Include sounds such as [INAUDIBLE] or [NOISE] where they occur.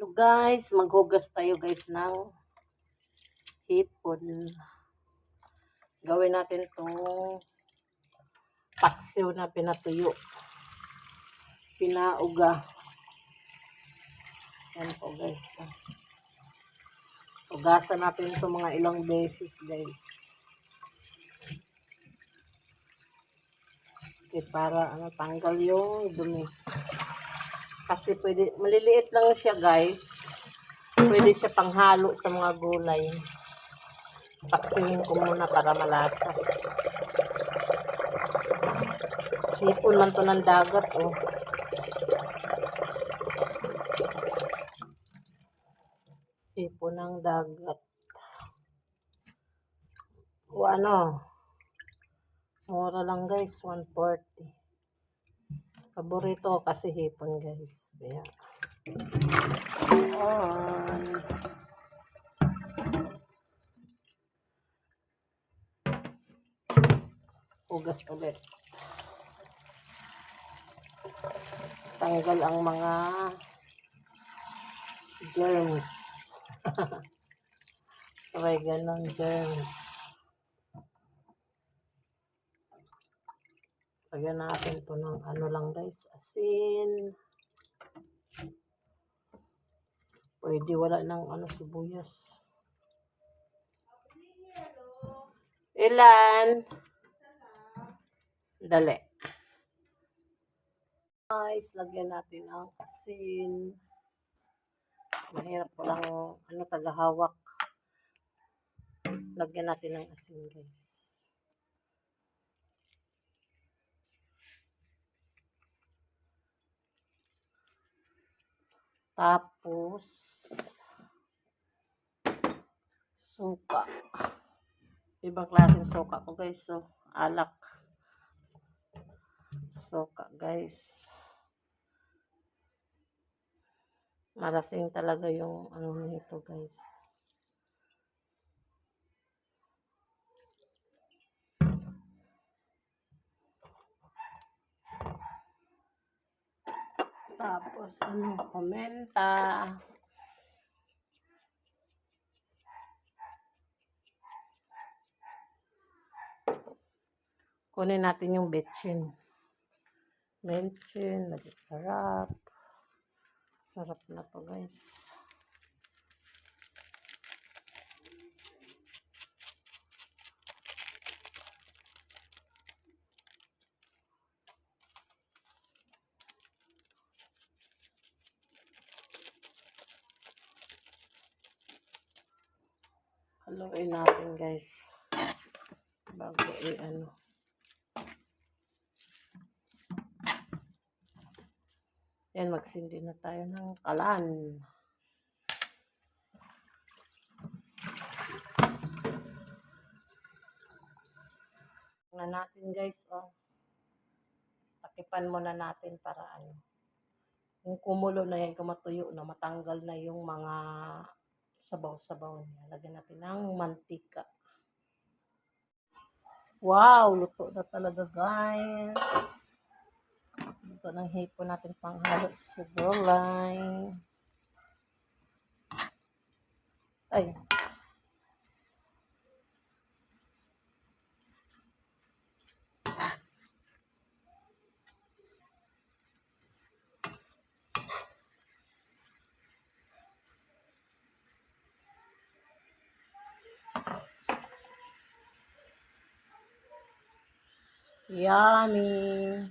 Hello guys, maghugas tayo guys ng hipon. Gawin natin itong paksiw na pinatuyo. Pinauga. Yan po guys. Ugasan natin ito mga ilang beses guys. Okay, para ano, tanggal yung dumi. Kasi pwede, maliliit lang siya guys. Pwede siya panghalo sa mga gulay. Paksiwin ko muna para malasa. Hipon lang to ng dagat oh. Hipon ng dagat. O ano, mura lang guys, 140. Paborito ko kasi hipon guys. Kaya. On. Hugas ulit. Tanggal ang mga germs. [LAUGHS] Sabay ganon germs. Lagyan natin to ng ano lang guys, asin. Pwede wala ng ano sibuyas. Ilan? Dali. Guys, lagyan natin ang asin. Mahirap lang ano tagahawak. Lagyan natin ng asin guys. Tapos, suka. Ibang klaseng suka ko guys. So, alak. Suka guys. Malasing talaga yung ano nito guys. Tapos, ano, pamenta. Kunin natin yung betchin. Betchin, magic sarap. Sarap na to guys. Haluin natin guys. Bago i-ano. Yan, magsindi na tayo ng kalan. Na natin guys, oh. Takipan muna natin para ano. Yung kumulo na yan, kumatuyo na, matanggal na yung mga sabaw-sabaw niya. Lagyan natin ng mantika. Wow, luto na talaga guys. Luto ng hipon natin panghalo sa gulay. Ay. Yummy.